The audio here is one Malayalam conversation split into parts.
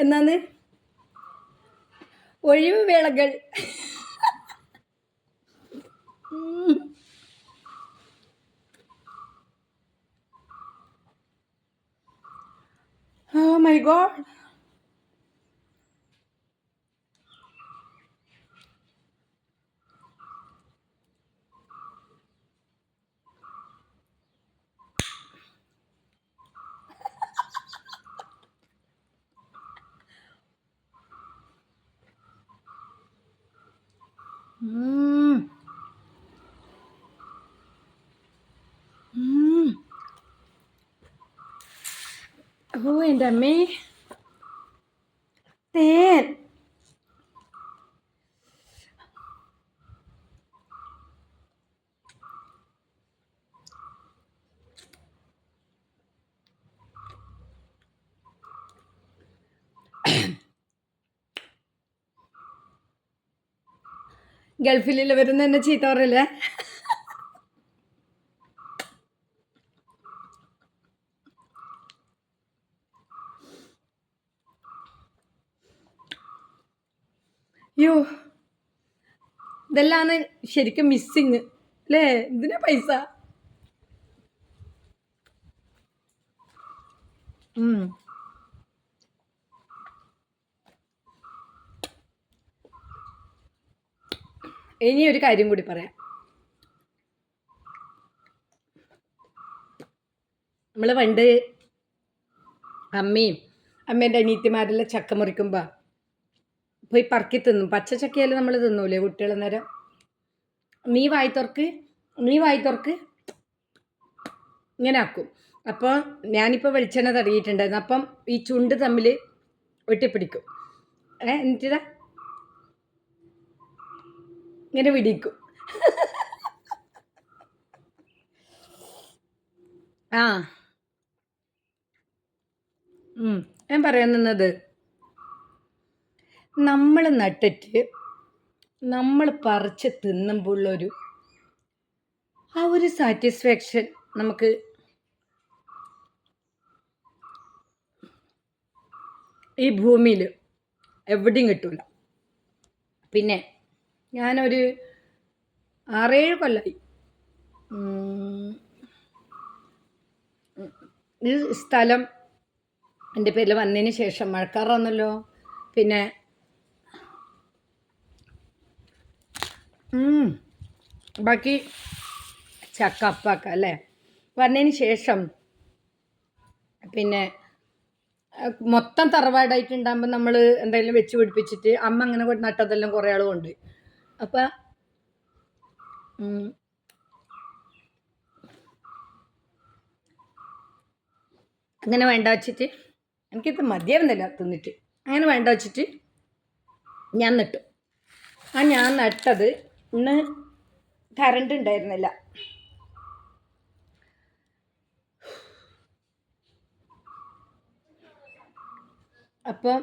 എന്നാന്ന് ഒഴിവ് വേളകൾ ഓ മൈ ഗോഡ്. ഓ എന്റെ അമ്മേ തേൻ ഗൾഫിലുള്ളവരൊന്നും എന്നെ ചീത്ത പറയില്ലേ? യോ ഇതെല്ലാമാണ് ശരിക്കും മിസ്സിങ് അല്ലേ ഇതിനാ പൈസ. ഇനി ഒരു കാര്യം കൂടി പറയാം. നമ്മൾ പണ്ട് അമ്മയും അമ്മേന്റെ അനിയത്തിമാരെല്ലാം ചക്ക മുറിക്കുമ്പോൾ പോയി പറക്കി തിന്നും. പച്ച ചക്കയെല്ലാം നമ്മൾ തിന്നൂലേ കുട്ടികൾ നേരം നീ വായി തുറക്ക് നീ വായി തുറക്ക്. ഇങ്ങനെ ആക്കും അപ്പോൾ ഞാനിപ്പോൾ വെളിച്ചെണ്ണ തടകിയിട്ടുണ്ടായിരുന്നു അപ്പം ഈ ചുണ്ട് തമ്മിൽ ഒട്ടിപ്പിടിക്കും ഏ എന്നിട്ടിതാ? ഇങ്ങനെ പിടിക്കും ആ. ഉം. ഞാൻ പറയാൻ നിന്നത് നമ്മൾ നട്ടിട്ട് നമ്മൾ പറിച്ച് തിന്നുമ്പോഴുള്ളൊരു ആ ഒരു സാറ്റിസ്ഫാക്ഷൻ നമുക്ക് ഈ ഭൂമിയിൽ എവിടെയും കിട്ടില്ല പിന്നെ ഞാനൊരു ആറേഴ് കൊല്ലമായി ഉം, ഈ സ്ഥലം എന്റെ പേരിൽ വന്നതിന് ശേഷം മഴക്കാറാന്നല്ലോ പിന്നെ ബാക്കി ചക്ക അപ്പാക്ക അല്ലേ? വന്നതിന് ശേഷം പിന്നെ മൊത്തം തറവാടായിട്ടുണ്ടാകുമ്പോൾ നമ്മൾ എന്തെങ്കിലും വെച്ച് പിടിപ്പിച്ചിട്ട് അമ്മ അങ്ങനെ നട്ടതെല്ലാം കുറേ ആൾ കൊണ്ട്. അപ്പം അങ്ങനെ വേണ്ട വച്ചിട്ട് എനിക്കിത് മതിയാവുന്നില്ല തിന്നിട്ട്. അങ്ങനെ വേണ്ട വെച്ചിട്ട് ഞാൻ നട്ടു. ആ ഞാൻ നട്ടത് ഇന്ന് കറണ്ട് ഉണ്ടായിരുന്നില്ല. അപ്പം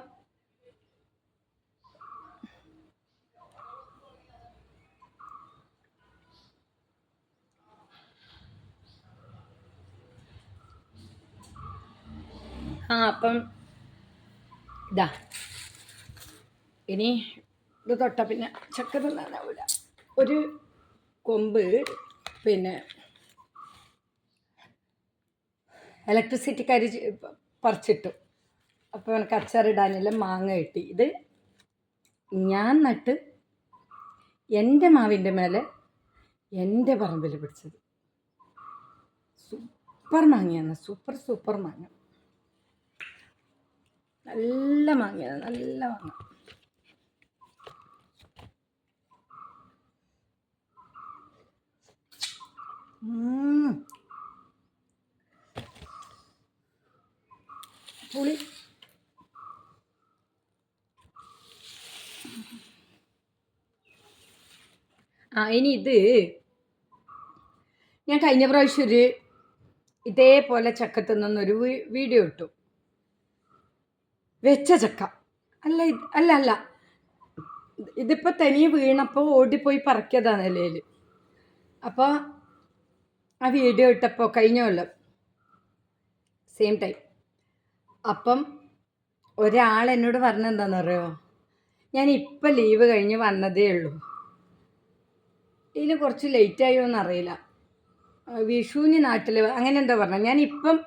ആ അപ്പം ഇതാ. ഇനി ഇത് തൊട്ട പിന്നെ ചക്ക തിന്നാനാവില്ല ഒരു കൊമ്പ് പിന്നെ ഇലക്ട്രിസിറ്റിക്കാർ പറിച്ചിട്ടു. അപ്പോൾ എനിക്ക് അച്ചാറിടാനുള്ള മാങ്ങ കിട്ടി. ഇത് ഞാൻ നട്ട് എന്റെ മാവിന്റെ മേലെ എന്റെ പറമ്പിൽ പിടിച്ചത്. സൂപ്പർ മാങ്ങയാണ്. സൂപ്പർ സൂപ്പർ മാങ്ങ. നല്ല മാങ്ങയാണ്. നല്ല മാങ്ങ. പുളി. ആ ഇനി ഇത്. ഞാൻ കഴിഞ്ഞ പ്രാവശ്യം ഒരു ഇതേപോലെ ചക്ക തിന്നൊരു വീഡിയോ ഇട്ടു. വെച്ച ചക്ക. അല്ല അല്ല അല്ല. ഇതിപ്പോൾ തനിയെ വീണപ്പോൾ ഓടിപ്പോയി പറക്കിയതാണ് നിലയിൽ അപ്പോൾ ആ വീഡിയോ ഇട്ടപ്പോൾ കഴിഞ്ഞ കൊല്ലം. സെയിം ടൈം അപ്പം ഒരാൾ എന്നോട് പറഞ്ഞെന്താണെന്നറിയോ ഞാൻ ഇപ്പം ലീവ് കഴിഞ്ഞ് വന്നതേ ഉള്ളൂ. ഇതിന് കുറച്ച് ലേറ്റായോ എന്നറിയില്ല. വിഷുവിന് നാട്ടിൽ അങ്ങനെ എന്താ പറഞ്ഞത് ഞാനിപ്പം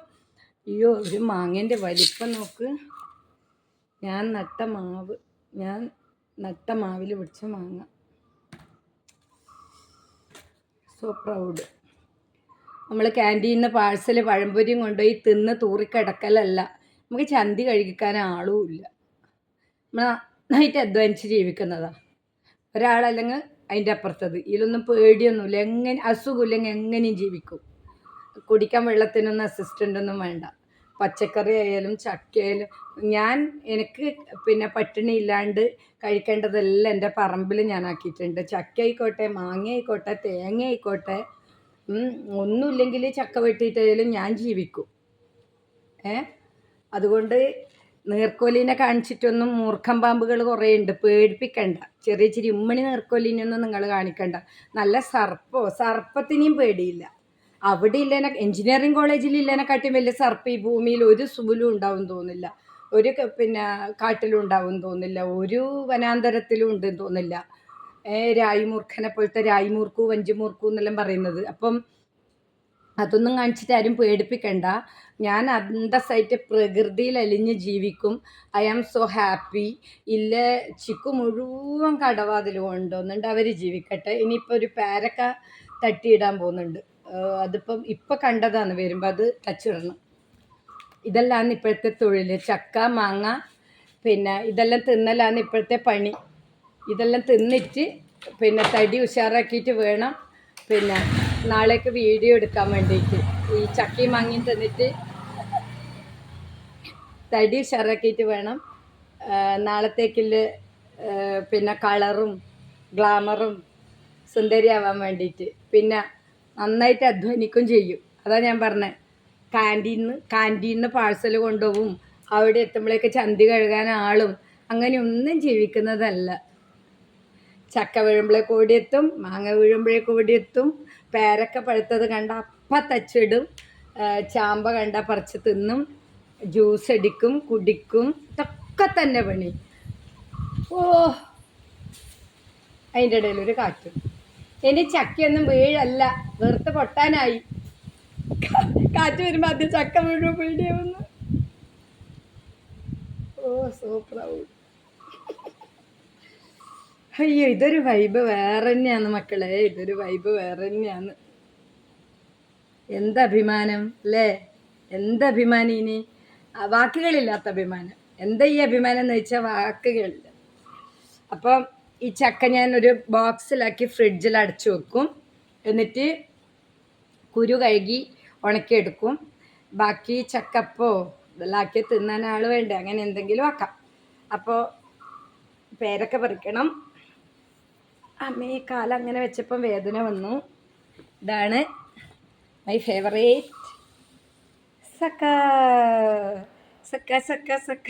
അയ്യോ ഒരു മാങ്ങേന്റെ വലിപ്പം നോക്ക്. ഞാൻ നട്ട മാവ്. ഞാൻ നട്ട മാവിൽ പിടിച്ച മാങ്ങ. സോ പ്രൗഡ് നമ്മൾ ക്യാന്റീനിൽ നിന്ന് പാഴ്സൽ പഴംപൊരിയും കൊണ്ടുപോയി തിന്ന് തൂറിക്കിടക്കലല്ല. നമുക്ക് ചന്തി കഴിക്കാൻ ഇല്ല. നമ്മൾ നന്നായിട്ട് അധ്വാനിച്ച് ജീവിക്കുന്നതാണ് ഒരാളല്ലെങ്കിൽ അതിന്റെ അപ്പുറത്തത്. ഇതിലൊന്നും പേടിയൊന്നുമില്ല. എങ്ങനെ അസുഖമില്ലെങ്കിൽ എങ്ങനെയും ജീവിക്കും. കുടിക്കാൻ വെള്ളത്തിനൊന്നും അസിസ്റ്റന്റ് ഒന്നും വേണ്ട. പച്ചക്കറി ആയാലും ചക്കയായാലും ഞാൻ എനിക്ക് പിന്നെ പട്ടിണി ഇല്ലാണ്ട് കഴിക്കേണ്ടതെല്ലാം എന്റെ പറമ്പിൽ ഞാൻ ആക്കിയിട്ടുണ്ട് ചക്ക ആയിക്കോട്ടെ മാങ്ങ ആയിക്കോട്ടെ തേങ്ങ ആയിക്കോട്ടെ ഒന്നുമില്ലെങ്കിൽ ചക്ക വെട്ടിയിട്ടായാലും ഞാൻ ജീവിക്കും. ഏ? അതുകൊണ്ട് നീർക്കോലിനെ കാണിച്ചിട്ടൊന്നും മൂർഖം പാമ്പുകൾ കുറേ ഉണ്ട്. പേടിപ്പിക്കണ്ട. ചെറിയ ചെറിയ ഉമ്മണി നീർക്കോലിനൊന്നും നിങ്ങൾ കാണിക്കണ്ട. നല്ല സർപ്പോ സർപ്പത്തിനെയും പേടിയില്ല. അവിടെ ഇല്ലേനെ എഞ്ചിനീയറിംഗ് കോളേജിൽ ഇല്ലേനെക്കാട്ടിയും വലിയ സർപ്പ് ഈ ഭൂമിയിൽ ഒരു സുബുലും ഉണ്ടാവും തോന്നില്ല. ഒരു പിന്നെ കാട്ടിലും ഉണ്ടാവും തോന്നില്ല. ഒരു വനാന്തരത്തിലും ഉണ്ടെന്ന് തോന്നില്ല. രായിമൂർഖനെ പോലത്തെ രായിമൂർക്കു വഞ്ചിമൂർക്കു എന്നെല്ലാം പറയുന്നത്. അപ്പം അതൊന്നും കാണിച്ചിട്ട് ആരും പേടിപ്പിക്കണ്ട. ഞാൻ അന്തസ്സായിട്ട് പ്രകൃതിയിൽ അലിഞ്ഞ് ജീവിക്കും. ഐ ആം സോ ഹാപ്പി ഇല്ല ചിക്കു മുഴുവൻ കടവാതിൽ കൊണ്ടുവന്നുണ്ട് അവർ ജീവിക്കട്ടെ. ഇനിയിപ്പോൾ ഒരു പാരക്ക തട്ടിയിടാൻ പോകുന്നുണ്ട്. അതിപ്പം ഇപ്പം കണ്ടതാണ് വരുമ്പോൾ അത് തച്ചിടണം ഇതെല്ലാം ഇപ്പോഴത്തെ തൊഴിൽ ചക്ക മാങ്ങ പിന്നെ ഇതെല്ലാം തിന്നലാണ് ഇപ്പോഴത്തെ പണി. ഇതെല്ലാം തിന്നിട്ട് പിന്നെ തടി ഉഷാറാക്കിയിട്ട് വേണം. പിന്നെ നാളേക്ക് വീഡിയോ എടുക്കാൻ വേണ്ടിയിട്ട്. ഈ ചക്കയും മാങ്ങി തിന്നിട്ട് തടി ഉഷാറാക്കിയിട്ട് വേണം. നാളത്തേക്കിൽ പിന്നെ കളറും ഗ്ലാമറും സുന്ദരിയാവാൻ വേണ്ടിയിട്ട്. പിന്നെ നന്നായിട്ട് അധ്വാനിക്കും ചെയ്യും. അതാ ഞാൻ പറഞ്ഞത് കാന്റീന്ന് കാന്റീന്ന് പാഴ്സൽ കൊണ്ടുപോകും അവിടെ എത്തുമ്പോഴേക്ക് ചന്തി കഴുകാൻ ആളും. അങ്ങനെ ഒന്നും ജീവിക്കുന്നതല്ല. ചക്ക വീഴുമ്പോഴേക്ക് ഓടിയെത്തും മാങ്ങ വീഴുമ്പോഴേക്ക് ഓടിയെത്തും പേരക്ക പഴുത്തത് കണ്ട അപ്പം തച്ചിടും ചാമ്പ കണ്ട പറിച്ച് തിന്നും ജ്യൂസ് അടിക്കും കുടിക്കും ഇതൊക്കെ തന്നെ പണി. ഓ അതിന്റെ ഇടയിൽ ഒരു കാറ്റും. ഇനി ചക്കയൊന്നും വീഴല്ല വെറുത്ത് പൊട്ടാനായി. കാറ്റ് വരുമ്പോൾ ആദ്യം ചക്ക വീഴുമ്പോൾ പേടിയാവുന്നു ഓ സോ അയ്യോ ഇതൊരു വൈബ് വേറെ തന്നെയാണ് മക്കളെ. ഇതൊരു വൈബ് വേറെ തന്നെയാണ് എന്തഭിമാനം അല്ലേ എന്ത് അഭിമാനം ഇനി വാക്കുകളില്ലാത്ത അഭിമാനം. എന്താ ഈ അഭിമാനം എന്ന് വെച്ചാൽ വാക്കുകളില്ല. അപ്പം ഈ ചക്ക ഞാൻ ഒരു ബോക്സിലാക്കി ഫ്രിഡ്ജിൽ അടച്ചു വെക്കും. എന്നിട്ട് കുരു കഴുകി ഉണക്കിയെടുക്കും. ബാക്കി ചക്കപ്പോ ഇതെല്ലാം തിന്നാൻ ആൾ വേണ്ടേ? അങ്ങനെ എന്തെങ്കിലും ആക്കാം. അപ്പോൾ പേരൊക്കെ പറിക്കണം. അമ്മേ കാലം അങ്ങനെ വെച്ചപ്പം വേദന വന്നു. ഇതാണ് മൈ ഫേവറേറ്റ് സക്ക. സക്ക സക്ക സക്ക.